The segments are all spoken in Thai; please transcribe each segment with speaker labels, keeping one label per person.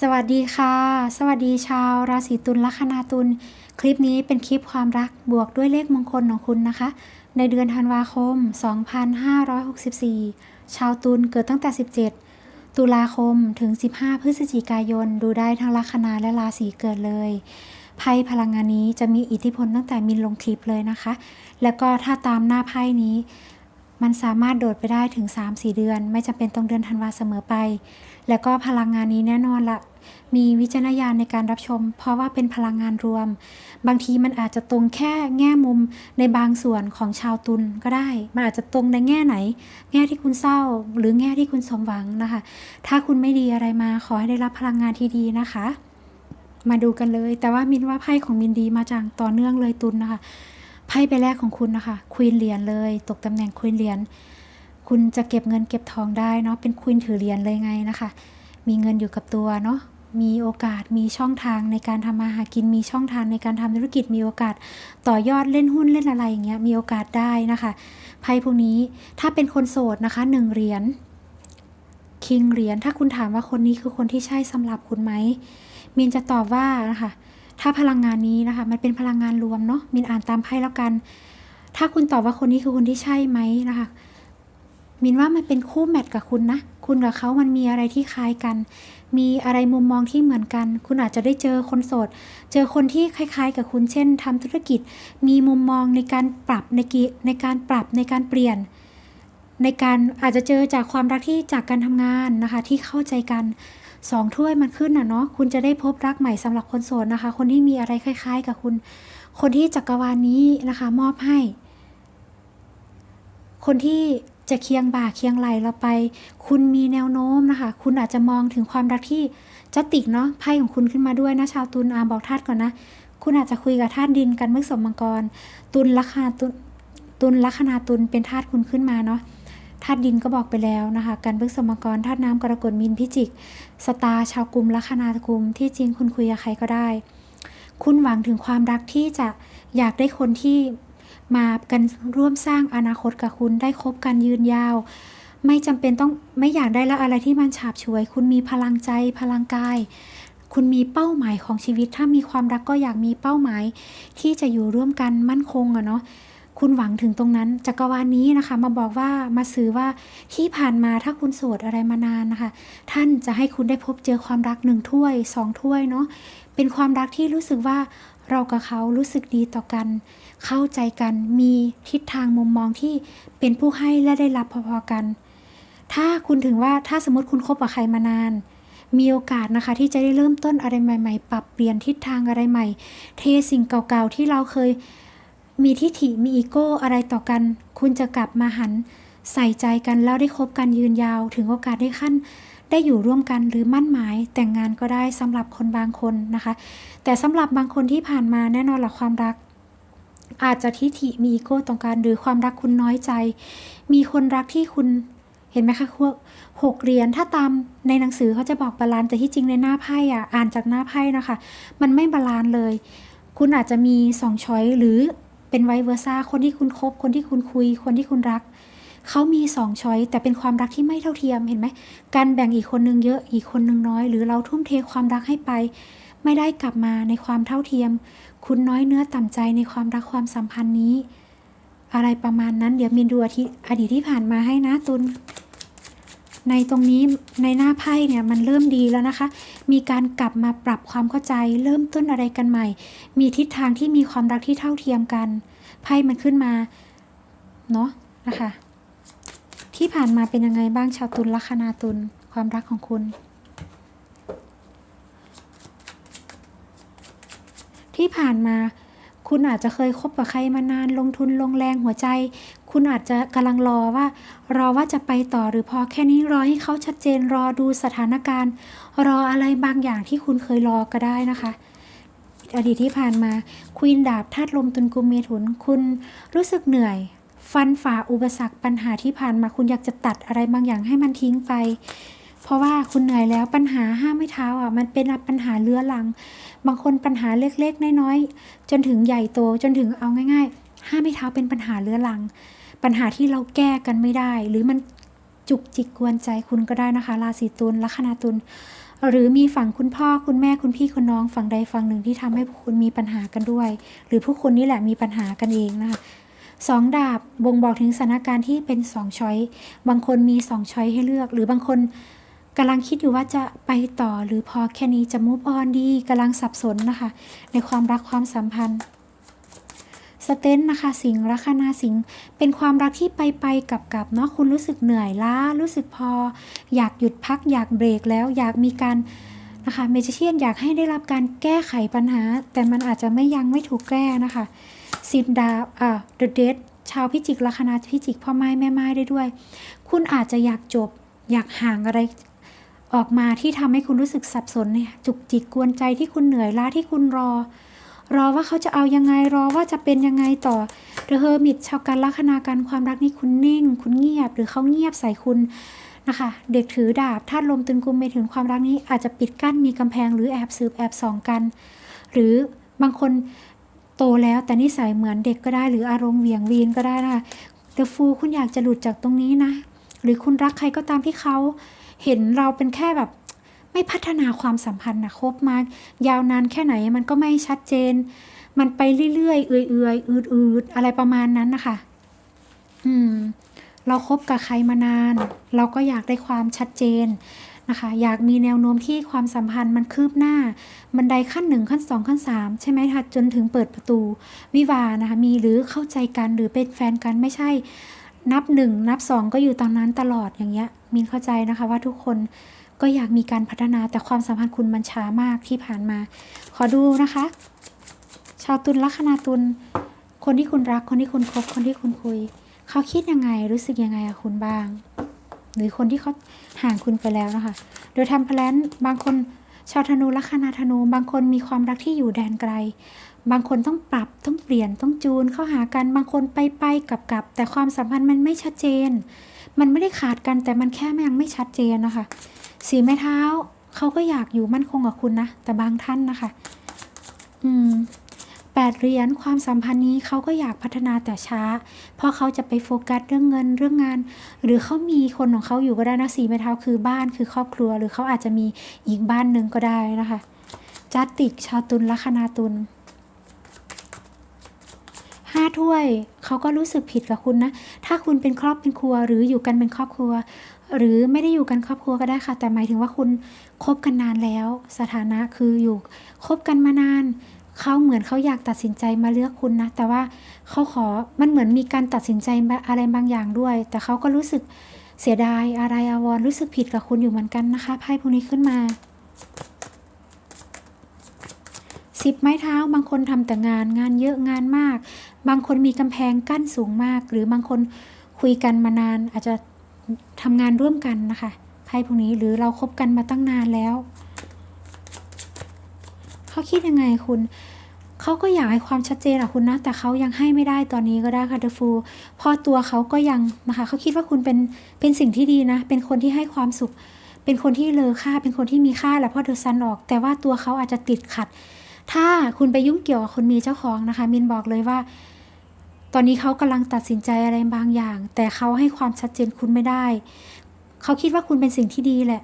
Speaker 1: สวัสดีค่ะ สวัสดีชาวราศีตุลลัคนาตุลคลิปนี้เป็นคลิปความรักบวกด้วยเลขมงคลของคุณนะคะ ในเดือนธันวาคม 2564 ชาวตุลเกิดตั้งแต่ 17 ตุลาคมถึง 15 พฤศจิกายน ดูได้ทั้งลัคนาและราศีเกิดเลยไพ่พลังงานนี้จะมีอิทธิพลตั้งแต่มินลงคลิปเลยนะคะ แล้วก็ถ้าตามหน้าไพ่นี้ มันสามารถโดดไปได้ถึง 3-4 เดือน ไม่จำเป็นต้องเดือนธันวาเสมอไป แล้วก็พลังงานนี้แน่นอนละมีวิจารณญาณในการรับชม เพราะว่าเป็นพลังงานรวม บางทีมันอาจจะตรงแค่แง่มุมในบางส่วนของชาวตุลก็ได้ มันอาจจะตรงในแง่ไหน แง่ที่คุณเศร้า หรือแง่ที่คุณสมหวังนะคะ ถ้าคุณไม่ดีอะไรมาขอให้ได้รับพลังงานที่ดีนะคะ มาดูกันเลย แต่ว่ามินว่าไพ่ของมินดีมาจากต่อเนื่องเลยตุลนะคะ ไพ่ใบแรกของคุณนะคะควีนเหรียญเลย ตกตำแหน่งควีนเหรียญคุณจะเก็บเงินเก็บทองได้เนาะเป็นควีนถือเหรียญเลยไงนะคะ มีเงินอยู่กับตัวเนาะมีโอกาสมีช่องทางในการทำมาหากินมีช่องทางในการทำธุรกิจมีโอกาสต่อยอดเล่นหุ้นเล่นอะไรอย่างเงี้ยมีโอกาสได้นะคะไพ่พวกนี้ถ้าเป็นคนโสดนะคะหนึ่งเหรียญคิงเหรียญถ้าคุณถามว่าคนนี้คือคนที่ใช่สำหรับคุณไหมมินจะตอบว่านะคะ ถ้าพลังงานนี้นะคะ มันเป็นพลังงานรวมเนาะมินอ่านตามไพ่แล้วกัน ถ้าคุณตอบว่าคนนี้คือคนที่ใช่ไหมนะคะ มินว่ามันเป็นคู่แมทกับคุณนะ คุณกับเขามันมีอะไรที่คล้ายกัน มีอะไรมุมมองที่เหมือนกัน คุณอาจจะได้เจอคนโสด เจอคนที่คล้าย ๆ กับคุณ เช่นทำธุรกิจ มีมุมมองในการปรับในกีในการปรับในการเปลี่ยน ในการอาจจะเจอจากความรักที่จากการทำงานนะคะ ที่เข้าใจกัน สองถ้วยมันขึ้นอะเนาะคุณจะได้พบรักใหม่สำหรับคนโสดนะคะ คนที่มีอะไรคล้าย ๆ กับคุณ คนที่จักรวาลนี้นะคะ มอบให้ คนที่จะเคียงบ่าเคียงไหลเราไป คุณมีแนวโน้มนะคะ คุณอาจจะมองถึงความรักที่จะติกเนาะไพ่ของคุณขึ้นมาด้วยนะ ชาวตุลอาบอกธาตุก่อนนะ คุณอาจจะคุยกับธาตุดินกันเมื่อสมมังกร ตุลลัคนาตุลตุลลัคนาตุลเป็นธาตุคุณขึ้นมาเนาะ ธาตุดินก็บอกไปแล้วนะคะการพฤกษมกรธาตุน้ำกรกฎมินพิจิกสตาชาวกลุ่มลัคนากุมที่จริงคุณคุยกับใครก็ได้ คุณหวังถึงความรักที่จะอยากได้คนที่มากันร่วมสร้างอนาคตกับคุณได้คบกันยืนยาว ไม่จำเป็นต้องไม่อยากได้แล้วอะไรที่มันฉาบฉวย คุณมีพลังใจพลังกาย คุณมีเป้าหมายของชีวิต ถ้ามีความรักก็อยากมีเป้าหมายที่จะอยู่ร่วมกันมั่นคงอะเนาะ คุณหวังถึงตรงนั้นจักรวาลนี้นะคะ มาบอกว่ามาสื่อว่าที่ผ่านมาถ้าคุณโสดอะไรมานานนะคะ ท่านจะให้คุณได้พบเจอความรักหนึ่งถ้วยสองถ้วยเนาะเป็นความรักที่รู้สึกว่าเรากับเขารู้สึกดีต่อกัน เข้าใจกันมีทิศทางมุมมองที่เป็นผู้ให้และได้รับพอๆกัน ถ้าคุณถึงว่าถ้าสมมติคุณคบกับใครมานานมีโอกาสนะคะที่จะได้เริ่มต้นอะไรใหม่ ๆ ปรับเปลี่ยนทิศทางอะไรใหม่ เทสิ่งเก่าๆที่เราเคย มีทิฐิมีอีโก้อะไรต่อกัน คุณจะกลับมาหัน ใส่ใจกันแล้วได้คบกันยืนยาว ถึงโอกาสได้ขั้น ได้อยู่ร่วมกันหรือมั่นหมาย แต่งงานก็ได้สำหรับคนบางคนนะคะ แต่สำหรับบางคนที่ผ่านมาแน่นอนหละความรัก อาจจะทิฐิมีอีโก้ต่อกันหรือความรักคุณน้อยใจ มีคนรักที่คุณเห็นไหมคะพวกหกเหรียญถ้าตามในหนังสือเขาจะบอกบาลานซ์แต่ที่จริงในหน้าไพ่อะอ่านจากหน้าไพ่นะคะ มันไม่บาลานซ์เลย คุณอาจจะมีสองช้อยหรือ เป็นไวเวอร์ซ่าคนที่คุณคบ คนที่คุณคุย คนที่คุณรัก เขามีสองช้อยแต่เป็นความรักที่ไม่เท่าเทียมเห็นไหม การแบ่งอีกคนนึงเยอะอีกคนนึงน้อย หรือเราทุ่มเทความรักให้ไป ไม่ได้กลับมาในความเท่าเทียม คุณน้อยเนื้อต่ำใจในความรักความสัมพันธ์นี้ อะไรประมาณนั้นเดี๋ยวมินดูอธิอดีตที่ผ่านมาให้นะตุลในตรงนี้ในหน้าไพ่เนี่ยมันเริ่มดีแล้วนะคะ มีการกลับมาปรับความเข้าใจ เริ่มต้นอะไรกันใหม่ มีทิศทางที่มีความรักที่เท่าเทียมกัน ไพ่มันขึ้นมา เนาะนะคะ ที่ผ่านมาเป็นยังไงบ้างชาวตุลลัคนาตุลความรักของคุณ ที่ผ่านมาคุณอาจจะเคยคบกับใครมานานลงทุนลงแรงหัวใจ คุณอาจจะกำลังรอว่า รอว่าจะไปต่อหรือพอแค่นี้รอให้เขาชัดเจนรอดูสถานการณ์ รออะไรบางอย่างที่คุณเคยรอก็ได้นะคะ อดีตที่ผ่านมาควีนดาบธาตุลมตุลกุมเมถุน คุณรู้สึกเหนื่อย ฟันฝ่าอุปสรรคปัญหาที่ผ่านมาคุณอยากจะตัดอะไรบางอย่างให้มันทิ้งไป เพราะว่าคุณเหนื่อยแล้วปัญหาห้ามไม่เท้าอะมันเป็นปัญหาเลื้อรัง บางคนปัญหาเล็กๆน้อยๆจนถึงใหญ่โตจนถึงเอาง่าย ๆห้ามไม่เท้าเป็นปัญหาเลื้อรัง ปัญหาที่เราแก้กันไม่ได้ หรือมันจุกจิกกวนใจคุณก็ได้นะคะ ราศีตุลลัคนาตุลหรือมีฝั่งคุณพ่อคุณแม่คุณพี่คุณน้องฝั่งใดฝั่งหนึ่งที่ทำให้พวกคุณมีปัญหากันด้วย หรือพวกคุณนี่แหละมีปัญหากันเองนะคะสองดาบบ่งบอกถึงสถานการณ์ที่เป็นสองช้อยบางคนมีสองช้อยให้เลือก หรือบางคนกำลังคิดอยู่ว่าจะไปต่อหรือพอแค่นี้จะมูฟออนดีกำลังสับสนนะคะ ในความรักความสัมพันธ์ สเตนนะคะ สิงห์ลัคนาสิงห์เป็นความรักที่ไปไปกับกับเนาะคุณรู้สึกเหนื่อยล้ารู้สึกพอ อยากหยุดพักอยากเบรกแล้วอยากมีการนะคะเมจิเชียนอยากให้ได้รับการแก้ไขปัญหา แต่มันอาจจะไม่ยังไม่ถูกแก้นะคะสิบดาบอ่าเดอะเดทชาวพิจิกลัคนาพิจิกพ่อไม้แม่ไม้ได้ด้วย คุณอาจจะอยากจบ อยากห่างอะไรออกมาที่ทำให้คุณรู้สึกสับสนเนี่ยจุกจิกกวนใจที่คุณเหนื่อยล้าที่คุณรอ รอว่าเขาจะเอายังไงรอว่าจะเป็นยังไงต่อเดอะเฮอร์มิตชาวการลัคนาการความรักนี่คุณนิ่ง คุณเงียบ หรือเขาเงียบใส่คุณนะคะ เด็กถือดาบธาตุลมตึงกุมไปถึงความรักนี้อาจจะปิดกั้นมีกำแพงหรือแอบสืบแอบส่องกัน หรือบางคนโตแล้วแต่นิสัยเหมือนเด็กก็ได้หรืออารมณ์เหวี่ยงวีนก็ได้นะคะเดอะฟูคุณอยากจะหลุดจากตรงนี้นะ หรือคุณรักใครก็ตามที่เขาเห็นเราเป็นแค่แบบ ไม่พัฒนาความสัมพันธ์นะคบมายาวนานแค่ไหนมันก็ไม่ชัดเจน มันไปเรื่อยๆเอื่อยๆอืดๆอะไรประมาณนั้นนะคะ อืม เราครบกับใครมานาน เราก็อยากได้ความชัดเจนนะคะ อยากมีแนวโน้มที่ความสัมพันธ์มันคืบหน้า บันไดขั้นหนึ่งขั้นสองขั้นสามใช่ไหมคะจนถึงเปิดประตูวิวานะคะมีหรือเข้าใจกันหรือเป็นแฟนกันไม่ใช่ นับหนึ่งนับสองก็อยู่ตอนนั้นตลอดอย่างเงี้ยมินเข้าใจนะคะว่าทุกคน ก็อยากมีการพัฒนาแต่ความสัมพันธ์คุณมันช้ามากที่ผ่านมา ขอดูนะคะ ชาวตุลลัคนาตุลคนที่คุณรักคนที่คุณคบคนที่คุณคุย เขาคิดยังไงรู้สึกยังไงกับคุณบ้าง หรือคนที่เขาห่างคุณไปแล้วนะคะ โดยทำแพลนบางคนชาวธนูลัคนาธนู บางคนมีความรักที่อยู่แดนไกล บางคนต้องปรับต้องเปลี่ยนต้องจูนเข้าหากันบางคนไปไปกลับกลับแต่ความสัมพันธ์มันไม่ชัดเจน มันไม่ได้ขาดกันแต่มันแค่ยังไม่ชัดเจนนะคะ สีไม้เท้าเขาก็อยากอยู่มั่นคงกับคุณนะ แต่บางท่านนะคะ อืมแปดเหรียญความสัมพันธ์นี้เขาก็อยากพัฒนาแต่ช้า เพราะเขาจะไปโฟกัสเรื่องเงินเรื่องงาน หรือเขามีคนของเขาอยู่ก็ได้นะสีไม้เท้าคือบ้านคือครอบครัว หรือเขาอาจจะมีอีกบ้านหนึ่งก็ได้นะคะจัดติกชาวตุลลัคนาตุลห้าถ้วยเขาก็รู้สึกผิดกับคุณนะ ถ้าคุณเป็นครอบเป็นครัว หรืออยู่กันเป็นครอบครัว หรือไม่ได้อยู่กันครอบครัวก็ได้ค่ะ แต่หมายถึงว่าคุณคบกันนานแล้ว สถานะคืออยู่คบกันมานานเขาเหมือนเขาอยากตัดสินใจมาเลือกคุณนะ แต่ว่าเขาขอมันเหมือนมีการตัดสินใจอะไรบางอย่างด้วย แต่เขาก็รู้สึกเสียดายอะไรอาวรณ์รู้สึกผิดกับคุณอยู่เหมือนกันนะคะไพ่พวกนี้ขึ้นมาสิบไม้เท้าบางคนทำแต่งานงานเยอะงานมาก บางคนมีกำแพงกั้นสูงมาก หรือบางคนคุยกันมานานอาจจะ ทำงานร่วมกันนะคะไพ่พวกนี้หรือเราครบกันมาตั้งนานแล้วเขาคิดยังไงคุณเขาก็อยากให้ความชัดเจนอะคุณนะ แต่เขายังให้ไม่ได้ตอนนี้ก็ได้ค่ะเดฟูพอตัวเขาก็ยังนะคะเขาคิดว่าคุณเป็นเป็นสิ่งที่ดีนะ เป็นคนที่ให้ความสุข เป็นคนที่เลอค่า เป็นคนที่มีค่าแหละเพราะเดอะซันออก แต่ว่าตัวเขาอาจจะติดขัด ถ้าคุณไปยุ่งเกี่ยวกับคนมีเจ้าของนะคะ มินบอกเลยว่า ตอนนี้เขากำลังตัดสินใจอะไรบางอย่าง แต่เขาให้ความชัดเจนคุณไม่ได้ เขาคิดว่าคุณเป็นสิ่งที่ดีแหละ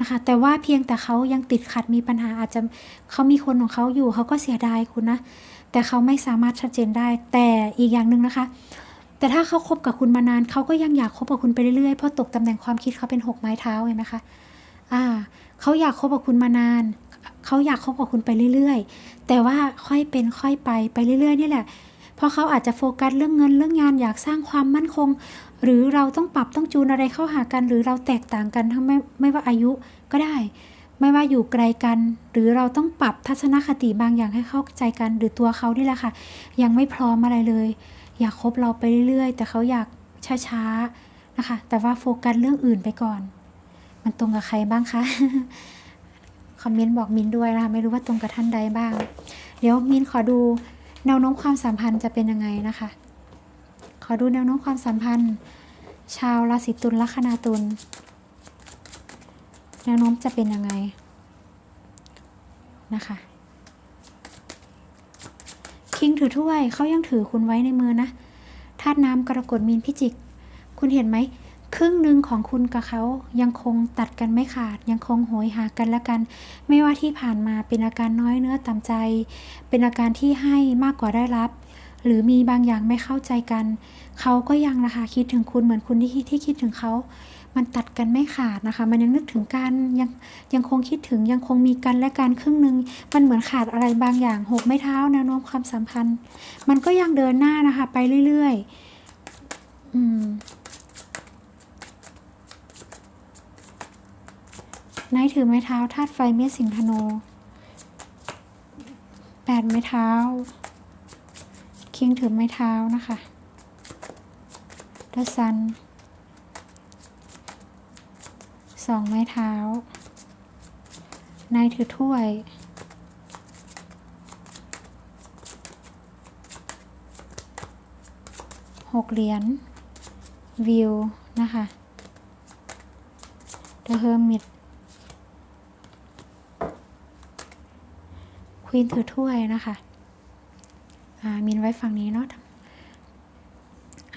Speaker 1: นะคะ แต่ว่าเพียงแต่เขายังติดขัดมีปัญหาอาจจะเขามีคนของเขาอยู่เขาก็เสียดายคุณนะแต่เขาไม่สามารถชัดเจนได้ แต่อีกอย่างหนึ่งนะคะ แต่ถ้าเขาคบกับคุณมานานเขาก็ยังอยากคบกับคุณไปเรื่อยๆเพราะตกตำแหน่งความคิดเขาเป็นหกไม้เท้าเห็นไหมคะอ่าเขาอยากคบกับคุณมานานเขาอยากคบกับคุณไปเรื่อยๆ แต่ว่าค่อยเป็นค่อยไปไปเรื่อยๆนี่แหละ เพราะเขาอาจจะโฟกัสเรื่องเงินเรื่องงานอยากสร้างความมั่นคง หรือเราต้องปรับต้องจูนอะไรเข้าหากัน หรือเราแตกต่างกันทั้งไม่ไม่ว่าอายุก็ได้ ไม่ว่าอยู่ไกลกัน หรือเราต้องปรับทัศนคติบางอย่างให้เข้าใจกัน หรือตัวเขานี่แหละค่ะ ยังไม่พร้อมอะไรเลย อยากคบเราไปเรื่อยๆ แต่เขาอยากช้าๆนะคะ แต่ว่าโฟกัสเรื่องอื่นไปก่อน มันตรงกับใครบ้างคะคอมเมนต์บอกมินด้วยนะคะ ไม่รู้ว่าตรงกับท่านใดบ้าง เดี๋ยวมินขอดู แนวโน้มความสัมพันธ์จะเป็นยังไงนะคะ ขอดูแนวโน้มความสัมพันธ์ ชาวราศีตุลลัคนาตุลแนวโน้มจะเป็นยังไงนะคะคิงถือถ้วยเขายังถือคุณไว้ในมือนะธาตุน้ำกรกฎมีนพิจิก คุณเห็นไหม ครึ่งหนึ่งของคุณกับเขายังคงตัดกันไม่ขาด ยังคงโหยหากันและกัน ไม่ว่าที่ผ่านมาเป็นอาการน้อยเนื้อต่ำใจ เป็นอาการที่ให้มากกว่าได้รับ หรือมีบางอย่างไม่เข้าใจกัน เขาก็ยังนะคะคิดถึงคุณเหมือนคุณที่ที่คิดถึงเขา มันตัดกันไม่ขาดนะคะ มันยังนึกถึงกันยังยังคงคิดถึงยังคงมีกันและกันครึ่งหนึ่งมันเหมือนขาดอะไรบางอย่างหกไม่เท้าแนวโน้มความสัมพันธ์ มันก็ยังเดินหน้านะคะ ไปเรื่อยๆ อืม นายถือไม้เท้าธาตุไฟเมษสิงห์ธนูแปดไม้เท้า คิงถือไม้เท้านะคะเดอะซันสองไม้เท้า นายถือถ้วย หกเหรียญ วิว นะคะเดอะเฮอร์มิต ค วีนถือถ้วยนะคะอ่ามินไว้ฝั่งนี้เนาะ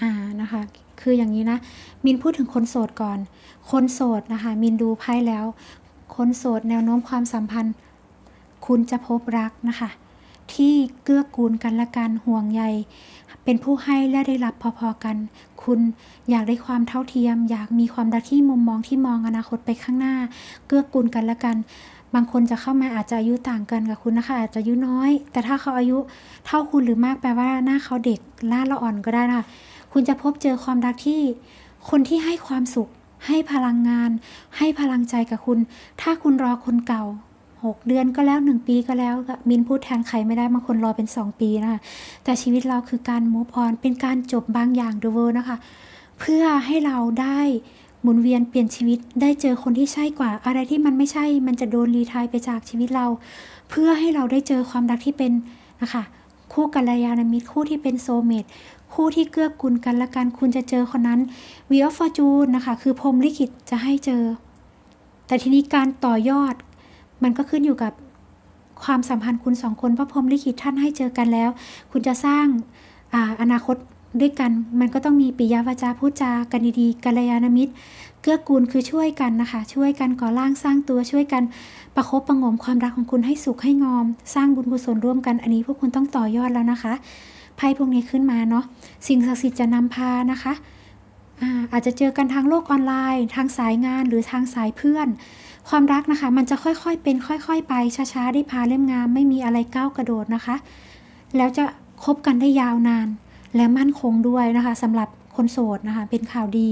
Speaker 1: อ่านะคะ คืออย่างนี้นะ มินพูดถึงคนโสดก่อน คนโสดนะคะ มินดูไพ่แล้ว คนโสดแนวโน้มความสัมพันธ์ คุณจะพบรักนะคะ ที่เกื้อกูลกันและกันห่วงใย เป็นผู้ให้และได้รับพอๆกัน คุณอยากได้ความเท่าเทียม อยากมีความรักที่มุมมองที่มองอนาคตไปข้างหน้า เกื้อกูลกันและกัน บางคนจะเข้ามาอาจจะอายุต่างกันกับคุณนะคะ อาจจะอายุน้อย แต่ถ้าเขาอายุเท่าคุณหรือมากแปลว่าหน้าเขาเด็กล่าละอ่อนก็ได้นะคะคุณจะพบเจอความรักที่ คนที่ให้ความสุข ให้พลังงาน ให้พลังใจกับคุณ ถ้าคุณรอคนเก่า6เดือนก็แล้ว1ปีก็แล้วมินพูดแทนใครไม่ได้บางคนรอเป็น2ปีนะคะแต่ชีวิตเราคือการ move on เป็นการจบบางอย่าง the world นะคะ เพื่อให้เราได้ หมุนเวียนเปลี่ยนชีวิตได้เจอคนที่ใช่กว่า อะไรที่มันไม่ใช่ มันจะโดนรีไทายไปจากชีวิตเรา เพื่อให้เราได้เจอความรักที่เป็นนะคะคู่กัลยาณมิตรคู่ที่เป็นโซเมตคู่ที่เกื้อกูลกันและกันคุณจะเจอคนนั้น w ี e of Fortune นะคะคือพรมลิขิตจะให้เจอ แต่ทีนี้การต่อยอด มันก็ขึ้นอยู่กับความสัมพันธ์คุณสองคนเพราะพรมลิขิตท่านให้เจอกันแล้ว คุณจะสร้างอาอนาคต ด้วยกันมันก็ต้องมีปิยวาจาพูดจากันดีๆกัลยาณมิตร เกื้อกูลคือช่วยกันนะคะ ช่วยกันก่อร่างสร้างตัวช่วยกันประคบประงมความรักของคุณให้สุขให้งอม สร้างบุญกุศลร่วมกันอันนี้พวกคุณต้องต่อยอดแล้วนะคะไพ่พวกนี้ขึ้นมาเนาะสิ่งศักดิ์สิทธิ์จะนำพานะคะอาอาจจะเจอกันทางโลกออนไลน์ ทางสายงานหรือทางสายเพื่อน ความรักนะคะ มันจะค่อยๆเป็นค่อย ๆ ไปช้าๆได้พาเล่มงามไม่มีอะไรก้าวกระโดดนะคะ แล้วจะคบกันได้ยาวนาน และมั่นคงด้วยนะคะสำหรับคนโสดนะคะ เป็นข่าวดี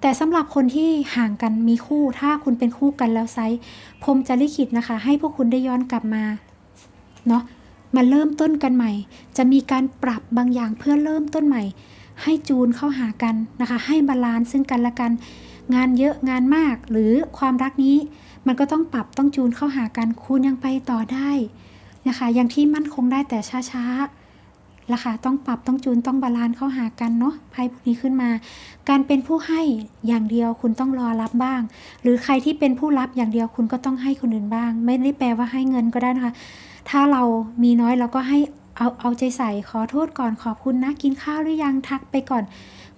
Speaker 1: แต่สำหรับคนที่ห่างกันมีคู่ ถ้าคุณเป็นคู่กันแล้วไซส์พรมจะลิขิตนะคะ ให้พวกคุณได้ย้อนกลับมาเนาะมาเริ่มต้นกันใหม่ จะมีการปรับบางอย่างเพื่อเริ่มต้นใหม่ ให้จูนเข้าหากันนะคะ ให้บาลานซ์ซึ่งกันและกัน งานเยอะงานมากหรือความรักนี้ มันก็ต้องปรับต้องจูนเข้าหากัน คุณยังไปต่อได้นะคะยังที่มั่นคงได้แต่ช้าๆ ราคาต้องปรับต้องจูนต้องบาลานซ์เข้าหากันเนาะไพ่พวกนี้ขึ้นมา การเป็นผู้ให้อย่างเดียวคุณต้องรอรับบ้าง หรือใครที่เป็นผู้รับอย่างเดียวคุณก็ต้องให้คนอื่นบ้าง ไม่ได้แปลว่าให้เงินก็ได้นะคะ ถ้าเรามีน้อยเราก็ให้เอาเอาใจใส่ขอโทษก่อนขอบคุณนะ กินข้าวหรือยังทักไปก่อน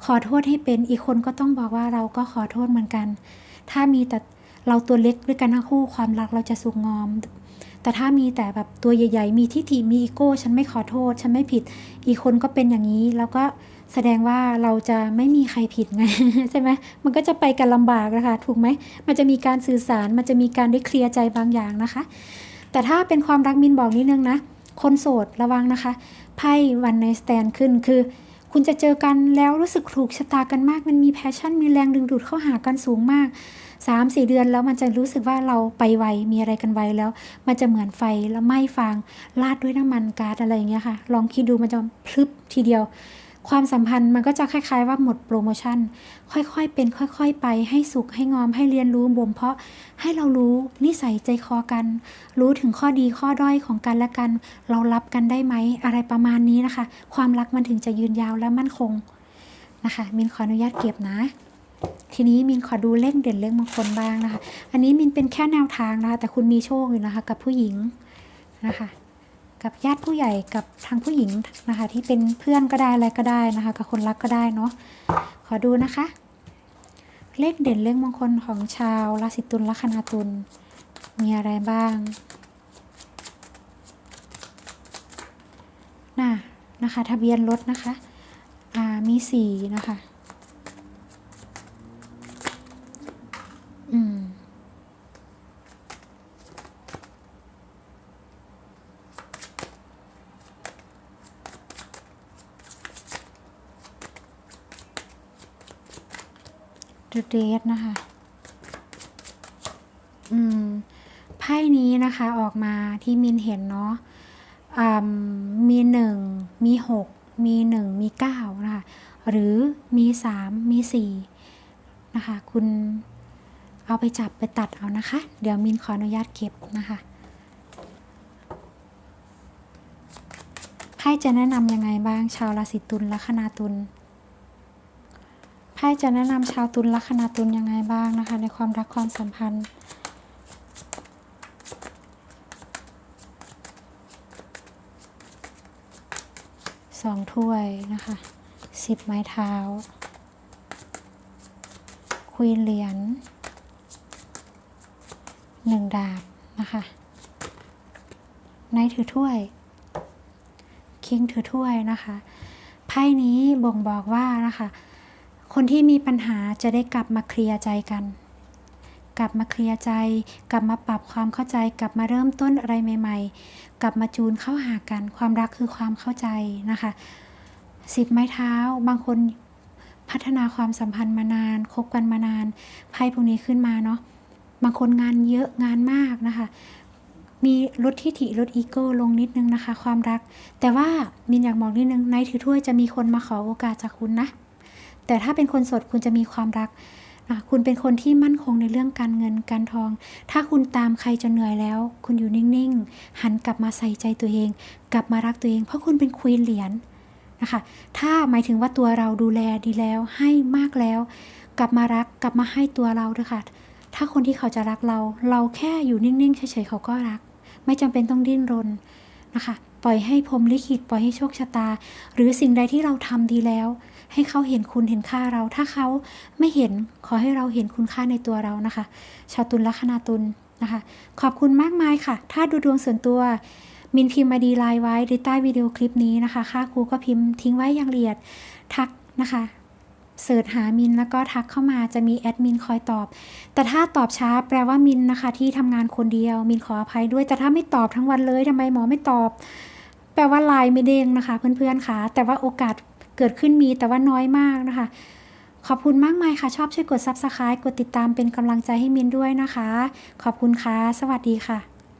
Speaker 1: ขอโทษให้เป็นอีกคนก็ต้องบอกว่าเราก็ขอโทษเหมือนกัน ถ้ามีแต่เราตัวเล็กด้วยกันทั้งคู่ความรักเราจะสุกงอม แต่ถ้ามีแต่แบบตัวใหญ่ ๆ มีทิฏฐิมีอีโก้ ฉันไม่ขอโทษ ฉันไม่ผิด อีกคนก็เป็นอย่างนี้ แล้วก็แสดงว่าเราจะไม่มีใครผิดไงใช่ไหมมันก็จะไปกันลำบากนะคะถูกไหมมันจะมีการสื่อสาร มันจะมีการได้เคลียร์ใจบางอย่างนะคะ แต่ถ้าเป็นความรักมินบอกนิดนึงนะ คนโสดระวังนะคะ ไพ่วันในสแตนขึ้นคือ คุณจะเจอกันแล้วรู้สึกถูกชะตากันมาก มันมีแพชชั่นมีแรงดึงดูดเข้าหากันสูงมาก3 4เดือนแล้วมันจะรู้สึกว่าเราไปไวมีอะไรกันไวแล้ว มันจะเหมือนไฟแล้วไหม้ฟางลาดด้วยน้ำมันก๊าซอะไรอย่างเงี้ยค่ะ ลองคิดดูมันจะพลึบทีเดียว ความสัมพันธ์มันก็จะคล้าย ๆ ว่าหมดโปรโมชั่น ค่อยๆเป็น ค่อย ๆ ไปให้สุขให้งอมให้เรียนรู้บ่มเพาะให้เรารู้นิสัยใจคอกัน รู้ถึงข้อดีข้อด้อยของกันและกัน เรารับกันได้ไหมอะไรประมาณนี้นะคะ ความรักมันถึงจะยืนยาวและมั่นคงนะคะมินขออนุญาตเก็บนะทีนี้มินขอดูเลขเด่นเลขมงคลบ้างนะคะ อันนี้มินเป็นแค่แนวทางนะคะ แต่คุณมีโชคอยู่นะคะ กับผู้หญิงนะคะ กับญาติผู้ใหญ่กับทางผู้หญิงนะคะ ที่เป็นเพื่อนก็ได้อะไรก็ได้นะคะ กับคนรักก็ได้เนาะขอดูนะคะ เลขเด่นเลขมงคลของชาวราศีตุลลัคนาตุลมีอะไรบ้างน่ะนะคะ ทะเบียนรถนะคะ อ่า มีสี่นะคะ ดูเดทนะคะ อืม ไพ่นี้นะคะออกมาที่มินเห็นเนาะอ่ามีหนึ่ง มีหก มีหนึ่ง มีเก้านะคะ หรือมีสาม มีสี่นะคะ คุณเอาไปจับไปตัดเอานะคะ เดี๋ยวมินขออนุญาตเก็บนะคะไพ่จะแนะนำยังไงบ้างชาวราศีตุลลัคนาตุล พ่จะแนะนำชาวตุลลัคนาตุลยังไงบ้างนะคะ ในความรักความสัมพันธ์สองถ้วยนะคะสิบไม้เท้า ควีนเหรียญหนึ่งดาบนะคะนท์ถือถ้วย คิงถือถ้วยนะคะ ไพ่นี้บ่งบอกว่านะคะ คนที่มีปัญหาจะได้กลับมาเคลียร์ใจกัน กลับมาเคลียร์ใจ กลับมาปรับความเข้าใจ กลับมาเริ่มต้นอะไรใหม่ ๆ กลับมาจูนเข้าหากัน ความรักคือความเข้าใจนะคะสิบไม้เท้า บางคนพัฒนาความสัมพันธ์มานานคบกันมานานไพ่พวกนี้ขึ้นมาเนาะบางคนงานเยอะงานมากนะคะ มีลดทิฐิลดอีโก้ลงนิดนึงนะคะ ความรัก แต่ว่ามินอยากบอกนิดนึงในถือถ้วยจะมีคนมาขอโอกาสจากคุณนะ แต่ถ้าเป็นคนโสดคุณจะมีความรัก คุณเป็นคนที่มั่นคงในเรื่องการเงินการทอง ถ้าคุณตามใครจนเหนื่อยแล้ว คุณอยู่นิ่งๆ หันกลับมาใส่ใจตัวเอง กลับมารักตัวเอง เพราะคุณเป็นควีนเหรียญนะคะ ถ้าหมายถึงว่าตัวเราดูแลดีแล้วให้มากแล้ว กลับมารักกลับมาให้ตัวเราด้วยค่ะ ถ้าคนที่เขาจะรักเรา เราแค่อยู่นิ่งๆเฉยๆเขาก็รัก ไม่จำเป็นต้องดิ้นรนนะคะ ปล่อยให้พรมลิขิตปล่อยให้โชคชะตา หรือสิ่งใดที่เราทำดีแล้ว ให้เขาเห็นคุณเห็นค่าเรา ถ้าเขาไม่เห็นขอให้เราเห็นคุณค่าในตัวเรานะคะ ชาวตุลลัคนาตุลนะคะ ขอบคุณมากมายค่ะ ถ้าดูดวงส่วนตัวมินพิมพ์มาดีไลน์ไว้ในใต้วิดีโอคลิปนี้นะคะ ค่าครูก็พิมพ์ทิ้งไว้อย่างละเอียดทักนะคะเสิร์ชหามินแล้วก็ทักเข้ามาจะมีแอดมินคอยตอบ แต่ถ้าตอบช้าแปลว่ามินนะคะที่ทำงานคนเดียว มินขออภัยด้วย แต่ถ้าไม่ตอบทั้งวันเลยทำไมหมอไม่ตอบ แปลว่าไลน์ไม่เด้งนะคะ เพื่อนๆค่ะแต่ว่าโอกาส เกิดขึ้นมีแต่ว่าน้อยมากนะคะ ขอบคุณมากมายค่ะ ชอบช่วยกด Subscribe กดติดตามเป็นกำลังใจให้มินด้วยนะคะ ขอบคุณค่ะ สวัสดีค่ะ